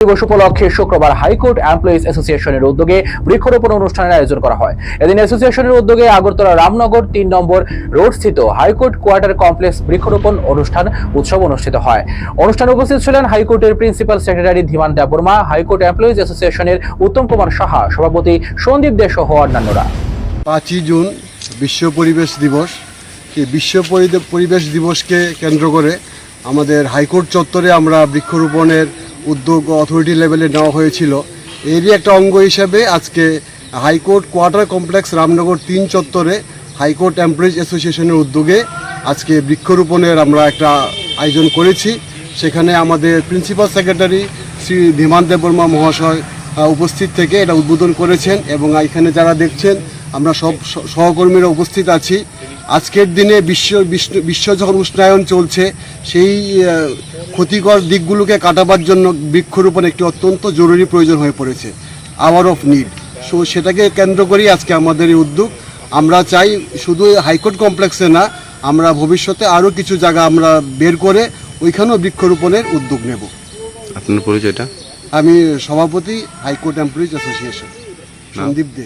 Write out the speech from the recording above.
দিবস উপলক্ষে শুক্রবার হাইকোর্ট এমপ্লয়িজ অ্যাসোসিয়েশনের উদ্যোগে বৃক্ষরোপণ অনুষ্ঠানের আয়োজন করা হয়। এদিন অ্যাসোসিয়েশনের উদ্যোগে আগরতলা রামনগর তিন নম্বর রোড স্থিত হাইকোর্ট কোয়ার্টার কমপ্লেক্স বৃক্ষরোপণ অনুষ্ঠান উৎসব অনুষ্ঠিত হয়। অনুষ্ঠানে উপস্থিত ছিলেন হাইকোর্টের principal secretary Dhiman Debbarma high court employees অ্যাসোসিয়েশনের উত্তম কুমার সাহা, সভাপতি সন্দীপ দে সহ অন্যান্যরা। পাঁচই জুন বিশ্ব পরিবেশ দিবস। এই বিশ্ব পরিবেশ দিবসকে কেন্দ্র করে আমাদের হাইকোর্ট চত্বরে আমরা বৃক্ষরোপণের উদ্যোগ অথরিটি লেভেলে নেওয়া হয়েছিল। এরই একটা অঙ্গ হিসাবে আজকে হাইকোর্ট কোয়ার্টার কমপ্লেক্স রামনগর তিন চত্বরে হাইকোর্ট এমপ্লয়িজ অ্যাসোসিয়েশনের উদ্যোগে আজকে বৃক্ষরোপণের আমরা একটা আয়োজন করেছি। সেখানে আমাদের প্রিন্সিপাল সেক্রেটারি শ্রী ধীমান দেববর্মা মহাশয় উপস্থিত থেকে এটা উদ্বোধন করেছেন এবং এখানে যারা দেখছেন, আমরা সব সহকর্মীরা উপস্থিত আছি। আজকের দিনে বিশ্ব বিশ্ব যখন উষ্ণায়ন চলছে সেই ক্ষতিকর দিকগুলোকে কাটাবার জন্য বৃক্ষরোপণ একটি অত্যন্ত জরুরি প্রয়োজন হয়ে পড়েছে আওয়ার অফ নিড সো সেটাকে কেন্দ্র করেই আজকে আমাদের এই উদ্যোগ। আমরা চাই শুধু হাইকোর্ট কমপ্লেক্সে না আমরা ভবিষ্যতে আরও কিছু জায়গা আমরা বের করে ওইখানেও বৃক্ষরোপণের উদ্যোগ নেব। আপনার পরিচয়টা? আমি সভাপতি high court employees association Sandip De.